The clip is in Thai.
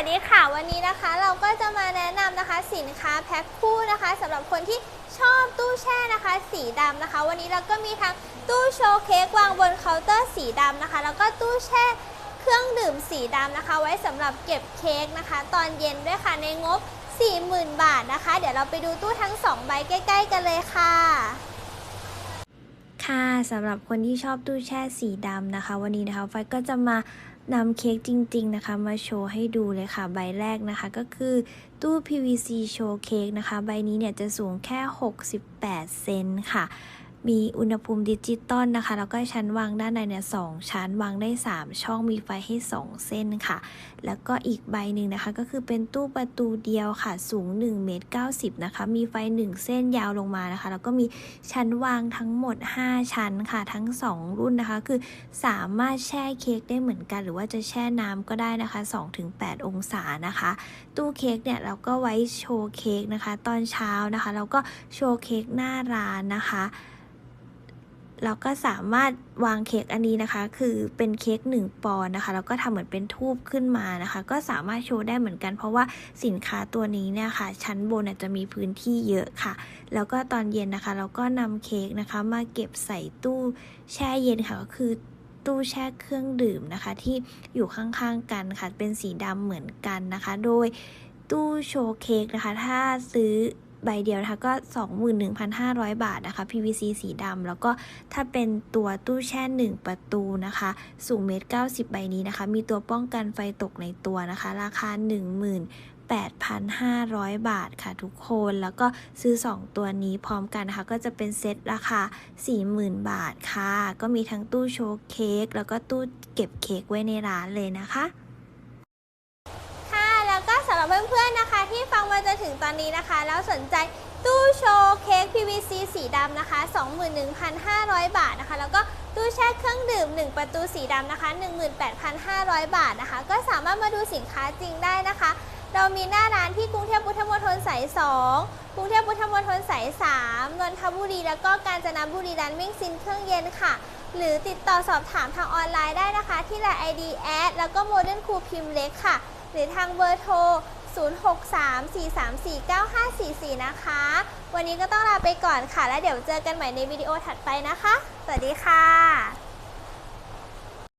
วัสดีค่ะวันนี้นะคะเราก็จะมาแนะนำนะคะสินค้าแพ็คคู่นะคะสำหรับคนที่ชอบตู้แช่นะคะ สีดำนะคะ วันนี้เราก็มีทั้งตู้โชว์เค้กวางบนเคาน์เตอร์สีดำนะคะ แล้วก็ตู้แช่เครื่องดื่มสีดำนะคะ ไว้สำหรับเก็บเค้กนะคะ ตอนเย็นด้วยค่ะในงบ 40,000 บาทนะคะ เดี๋ยวเราไปดูตู้ทั้งสองใบใกล้ ๆ กันเลยค่ะ ค่ะสำหรับคนที่ชอบตู้แช่สีดำนะคะ วันนี้นะคะไฟก็จะมานำเค้กจริง ๆนะคะ มาโชว์ให้ดูเลยค่ะ ใบแรกนะคะ ก็คือตู้ PVC โชว์เค้กนะคะ ใบนี้เนี่ยจะสูงแค่ 68 เซนค่ะ มีอุณหภูมิดิจิตอลนะคะ แล้วก็ชั้นวางด้านในเนี่ยสองชั้นวางได้ 3 ช่องมีไฟให้ 2 เส้นค่ะ แล้วก็อีกใบหนึ่งนะคะ ก็คือเป็นตู้ประตูเดียวค่ะ สูง1เมตร90นะคะ มีไฟ 1 เส้นยาวลงมานะคะ แล้วก็มีชั้นวางทั้งหมด 5 ชั้นค่ะ ทั้ง 2 รุ่นนะคะ คือสามารถแช่เค้กได้เหมือนกัน หรือว่าจะแช่น้ำก็ได้นะคะ 2-8 องศานะคะ ตู้เค้กเนี่ยเราก็ไว้โชว์เค้กนะคะ ตอนเช้านะคะ แล้วก็โชว์เค้กหน้าร้านนะคะ เราก็สามารถวางเค้กอันนี้นะคะ คือเป็นเค้ก1ปอนนะคะ แล้วก็ทำเหมือนเป็นทูบขึ้นมานะคะ ก็สามารถโชว์ได้เหมือนกัน เพราะว่าสินค้าตัวนี้เนี่ยค่ะ ชั้นบนจะมีพื้นที่เยอะค่ะ แล้วก็ตอนเย็นนะคะ เราก็นำเค้กนะคะ มาเก็บใส่ตู้แช่เย็นค่ะก็คือตู้แช่เครื่องดื่มนะคะ ที่อยู่ข้างๆกันค่ะ เป็นสีดำเหมือนกันนะคะ โดยตู้โชว์เค้กนะคะ ถ้าซื้อ ใบเดียวนะคะก็ 21,500 บาทนะคะ PVC สีดำแล้วก็ถ้าเป็นตัวตู้แช่ 1 ประตูนะคะสูงเมตร90 ใบนี้นะคะ มีตัวป้องกันไฟตกในตัวนะคะ ราคา18,500 บาทค่ะทุกคน แล้วก็ซื้อ 2 ตัวนี้พร้อมกันนะคะ ก็จะเป็นเซตราคา 40,000 บาทค่ะ ก็มีทั้งตู้โชว์เค้ก แล้วก็ตู้เก็บเค้กไว้ในร้านเลยนะคะ ค่ะ แล้วก็สำหรับเพื่อนๆนะคะ นถึงตอนนี้นะคะ แล้วสนใจตู้โชว์เค้ก PVC สีดำนะคะ 21,500 บาทนะคะ แล้วก็ตู้แช่เครื่องดื่ม 1 ประตูสีดำนะคะ 18,500 บาทนะคะ ก็สามารถมาดูสินค้าจริงได้นะคะ เรามีหน้าร้านที่กรุงเทพพุทธมณฑลสาย 2 กรุงเทพพุทธมณฑลสาย 3 นนทบุรี แล้วก็กาญจนบุรีร้านมิ่งซินเครื่องเย็นค่ะ หรือติดต่อสอบถามทางออนไลน์ได้นะคะ ที่ Line ID แอดแล้วก็โมเดิร์นคูพิมพ์เล็กค่ะ หรือทางเบอร์โทร 0634349544 นะคะ วันนี้ก็ต้องลาไปก่อนค่ะ แล้วเดี๋ยวเจอกันใหม่ในวิดีโอถัดไปนะคะ สวัสดีค่ะ